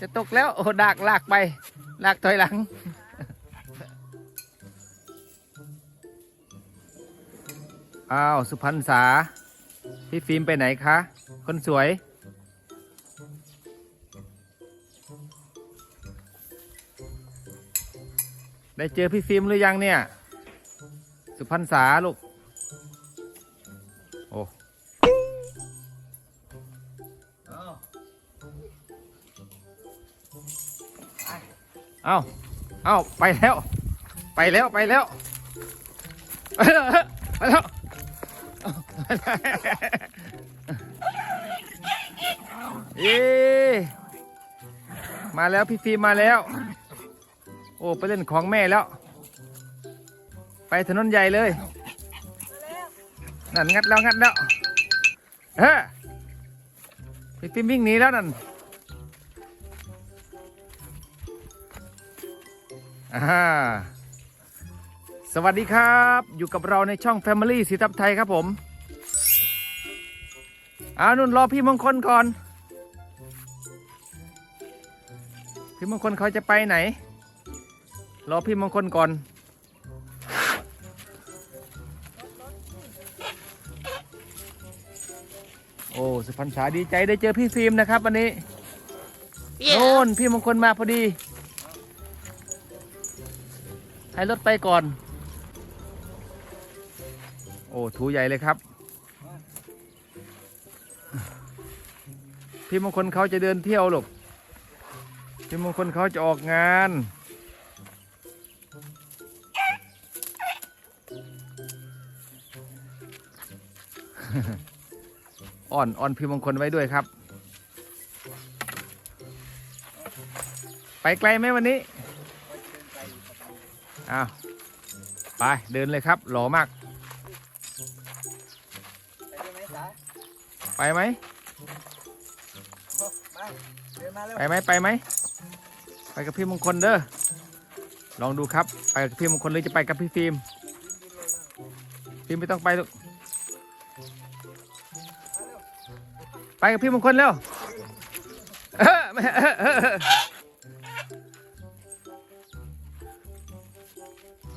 จะตกแล้วโอ้ดากลากไปลากถอยหลัง อ้าว สุพรรณษา พี่ฟิล์มไปไหนคะ คนสวย ได้เจอพี่ฟิล์มหรือยังเนี่ย สุพรรณษาลูก เอาเอาไปแล้วไปแล้ว ไปแล้วไปแล้วไปแล้วเอ๊มาแล้วพี่ฟิล์มมาแล้ว โอ้ไปเล่นของแม่แล้ว ไปถนนใหญ่เลยนั่นงัดแล้วงัดแล้วเฮ้พี่ฟิล์มวิ่งหนีแล้วนั่น สวัสดีครับ อยู่กับเราในช่อง Family สีทับไทยครับผมอานุ่นรอพี่มงคลก่อน พี่มงคลเขาจะไปไหน รอพี่มงคลก่อน โอ้สุพรรณษาดีใจได้เจอพี่ฟิล์มนะครับ วันนี้โน่นพี่มงคลมาพอดี ให้รถไปก่อน โอ้ถูใหญ่เลยครับ พี่มงคลเขาจะเดินเที่ยวหรอกพี่มงคลเขาจะออกงานอ่อนอ่อนพี่มงคลไว้ด้วยครับ ไปไกลไหมวันนี้ อ้าวไปเดินเลยครับหล่อมาก ไปดูไหมไปไหมจ๋ามาเดินมาเร็วไปไหมไปไหมไปกับพี่มงคลเด้อลองดูครับ ไปกับพี่มงคลหรือจะไปกับพี่ฟิล์มฟิล์มไม่ต้องไปลูกไปกับพี่มงคลเร็ว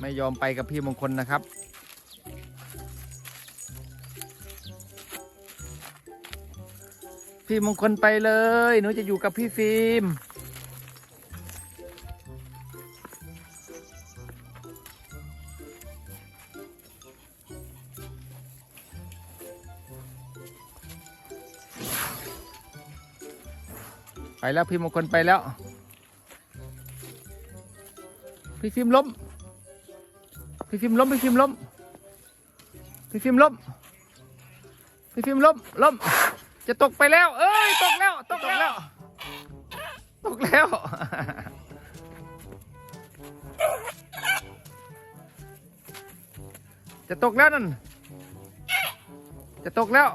ไม่ยอมไปกับพี่มงคลนะครับ พี่มงคลไปเลย หนูจะอยู่กับพี่ฟิล์มไปแล้วพี่มงคลไปแล้ว พี่ฟิล์มล้ม พี่ฟิล์มล้มพี่ฟิล์มล้มพี่ฟิล์มล้มพี่ฟิล์มล้มล้มจะตกไปแล้ว เอ้ยตกแล้วตกแล้ว ตกแล้ว จะตกแล้วนั่น จะตกแล้ว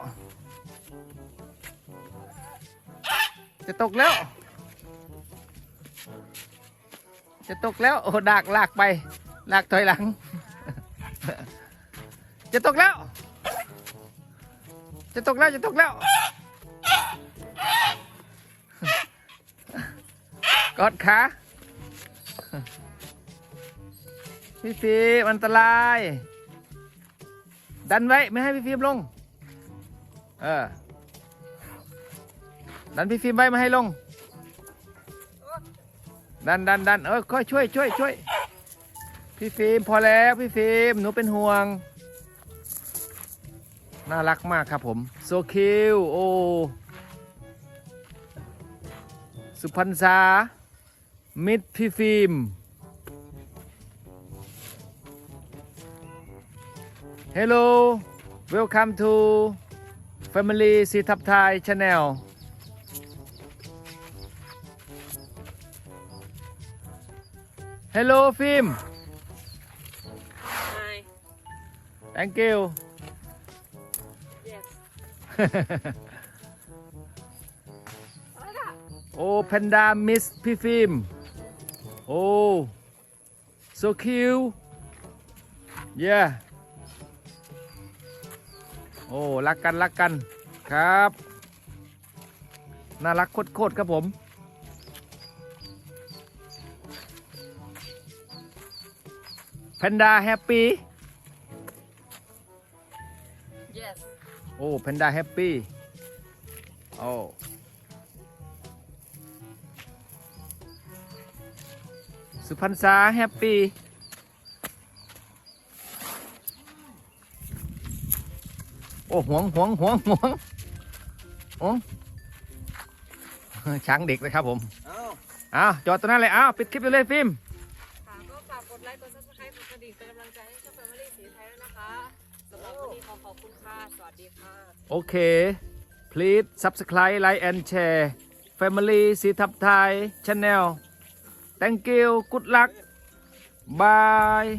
จะตกแล้ว จะตกแล้วโอ้ดากลากไปลากถอยหลัง จะตกแล้ว จะตกแล้ว จะตกแล้ว กอดขาพี่ฟิล์มอันตราย ดันไว้ ไม่ให้พี่ฟิล์มลง เออ ดันพี่ฟิล์มไว้ไม่ให้ลง ดันดันดันเออค่อยช่วยช่วยช่วยพี่ฟิล์มพอแล้วพี่ฟิล์มหนูเป็นห่วง น่ารักมากครับผมโซคิวโอสุพรรณษามิดพี่ฟิล์ม Hello welcome to Family สีทับไทย Channel Hello ฟิล์ม Hi. thank you Yes. โอ้แพนด้ามิสพี่ฟิล์มโอ้ so cute yeah โอ้รักกันรักกันครับ น่ารักโคตรครับผมแพนด้าแฮปปี้ yes โอ้แพนด้าแฮปปี้โอ้สุพรรณษาแฮปปี้โอ้หวงหวงหวงหวงหวงช้างเด็กนะครับผมเอ้าอ้าวจอดตรงนั้นเลยอ้าวปิดคลิปไปเลยฟิล์ม นี้ขอขอบคุณค่ะ สวัสดีค่ะ โอเค please subscribe like and share family สีทับไทย channel thank you good luck bye